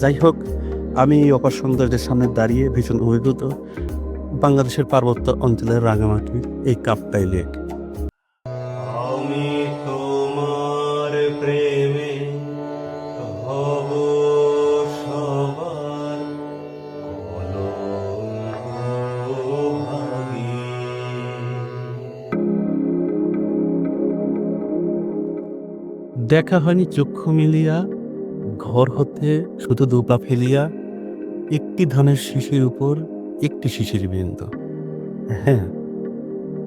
যাই হোক আমি এই অপার সৌন্দর্যের সামনে দাঁড়িয়ে ভীষণ অভিভূত বাংলাদেশের পার্বত্য অঞ্চলের রাঙামাটি এই কাপ্তাই লেক। দেখা হয়নি চক্ষু মিলিয়া ঘর হতে শুধু দুপা ফেলিয়া একটি ধানের শিশির উপর একটি শিশির বিন্দু। হ্যাঁ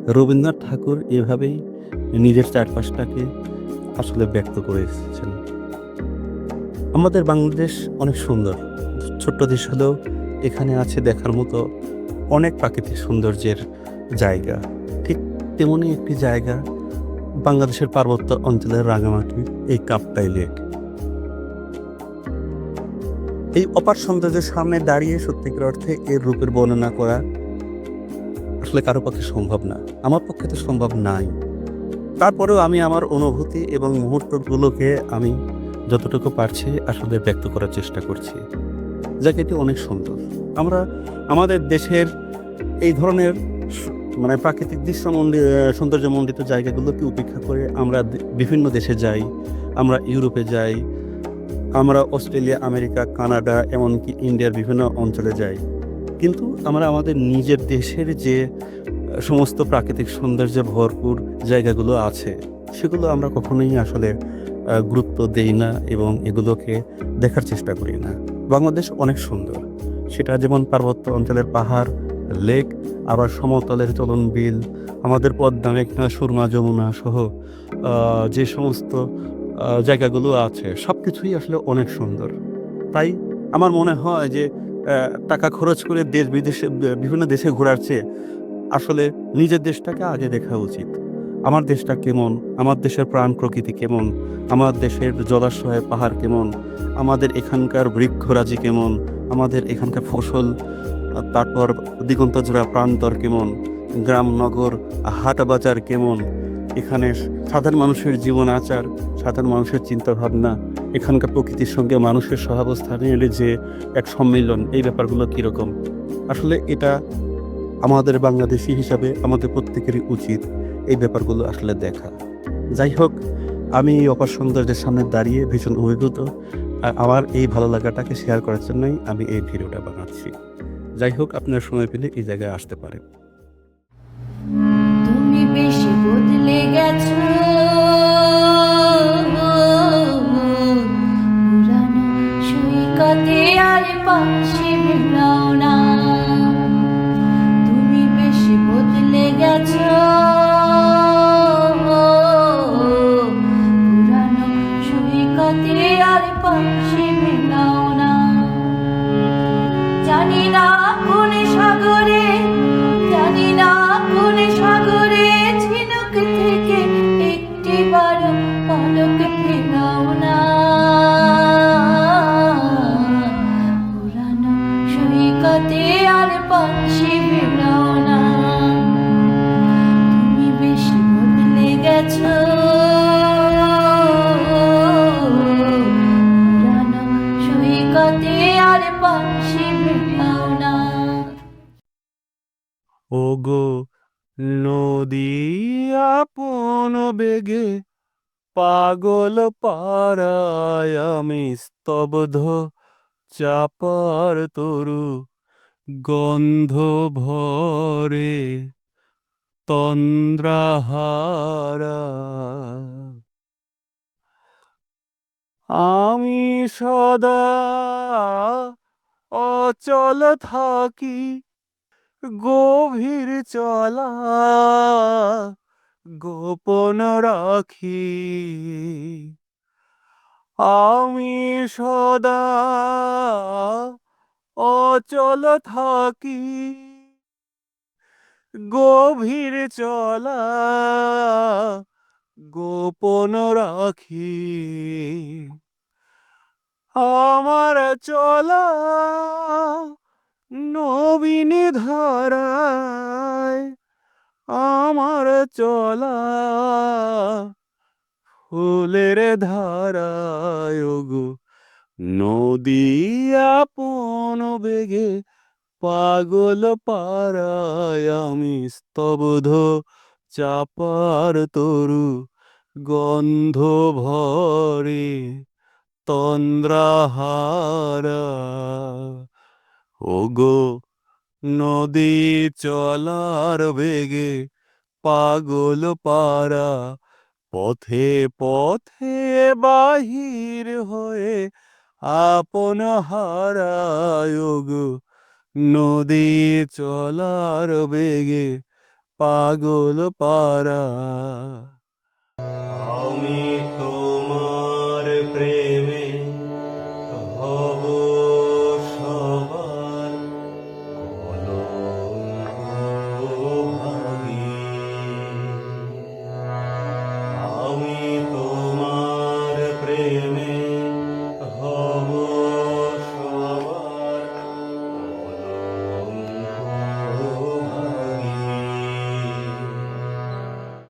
রবীন্দ্রনাথ ঠাকুর এভাবেই নিজের চারপাশটাকে আসলে ব্যক্ত করে এসেছেন। আমাদের বাংলাদেশ অনেক সুন্দর। ছোট্ট দেশ হলেও এখানে আছে দেখার মতো অনেক প্রাকৃতিক সৌন্দর্যের জায়গা। ঠিক তেমনই একটি জায়গা বাংলাদেশের পার্বত্য অঞ্চলের রাঙামাটি, এই কাপ্তাই লেক। এই অপার সৌন্দর্যের সামনে দাঁড়িয়ে সত্যিকার অর্থে এর রূপের বর্ণনা করা আসলে কারও পক্ষে সম্ভব না। আমার পক্ষে তো সম্ভব নাই। তারপরেও আমি আমার অনুভূতি এবং মুহূর্তগুলোকে আমি যতটুকু পারছি আসলে ব্যক্ত করার চেষ্টা করছি। জায়গাটি অনেক সুন্দর। আমরা আমাদের দেশের এই ধরনের মানে প্রাকৃতিক দৃশ্য সৌন্দর্যমণ্ডিত জায়গাগুলোকে উপেক্ষা করে আমরা বিভিন্ন দেশে যাই, আমরা ইউরোপে যাই আমরা অস্ট্রেলিয়া, আমেরিকা, কানাডা, এমনকি ইন্ডিয়ার বিভিন্ন অঞ্চলে যাই। কিন্তু আমরা আমাদের নিজের দেশের যে সমস্ত প্রাকৃতিক সৌন্দর্যে ভরপুর জায়গাগুলো আছে, সেগুলো আমরা কখনোই আসলে গুরুত্ব দেই না এবং এগুলোকে দেখার চেষ্টা করি না। বাংলাদেশ অনেক সুন্দর। সেটা যেমন পার্বত্য অঞ্চলের পাহাড়, লেক, আবার সমতলের চলন বিল আমাদের পদ্মা, মেঘনা, সুরমা, যমুনা সহ যে সমস্ত জায়গাগুলো আছে সব কিছুই আসলে অনেক সুন্দর। তাই আমার মনে হয় যে টাকা খরচ করে দেশ বিদেশে বিভিন্ন দেশে ঘোরার চেয়ে আসলে নিজের দেশটাকে আগে দেখা উচিত। আমার দেশটা কেমন? আমার দেশের প্রাণ প্রকৃতি কেমন? আমার দেশের জলাশয় পাহাড় কেমন? আমাদের এখানকার বৃক্ষরাজি কেমন? আমাদের এখানকার ফসল তারপর দিগন্ত জোড়া প্রান্তর কেমন? গ্রাম নগর, হাট বাজার কেমন? এখানে সাধারণ মানুষের জীবন আচার সাধারণ মানুষের চিন্তা ভাবনা এখানকার প্রকৃতির সঙ্গে মানুষের সহাবস্থানের যে এক সম্মিলন, এই ব্যাপারগুলো কীরকম? আসলে এটা আমাদের বাংলাদেশি হিসাবে আমাদের প্রত্যেকেরই উচিত এই ব্যাপারগুলো আসলে দেখা। যাই হোক, আমি এই অপার সৌন্দর্যের সামনে দাঁড়িয়ে ভীষণ অভিভূত। আর আমার এই ভালো লাগাটাকে শেয়ার করার জন্যই আমি এই ভিডিওটা বানাচ্ছি। যাই হোক, আপনার সময় পেলে এই জায়গায় আসতে পারেন। তুমি বেশি বদলে গেছো। সৈকতে আর পাশে ওগো, নদী আপন বেগে, পাগল পারায় আমি স্তব্ধ, চাপার তরু গন্ধ ভরে, তন্দ্রাহারা। আমি সদা অচল থাকি গভীর চলা গোপন রাখি। আমি সদা অচল থাকি গভীর চলা গোপন রাখি। আমার চলা নবীন ধারায়, আমার চলা ফুলের ধারায় গো নদী আপন বেগে পাগল পারায় আমি স্তব্ধ চাপার তরু গন্ধ ভরে তন্দ্রাহারা ওগো নদী চলার বেগে পাগল পারা, পথে পথে বাহির হয়ে আপন হারায় গো নদী চলার বেগে পাগল পারা। আমি তোমার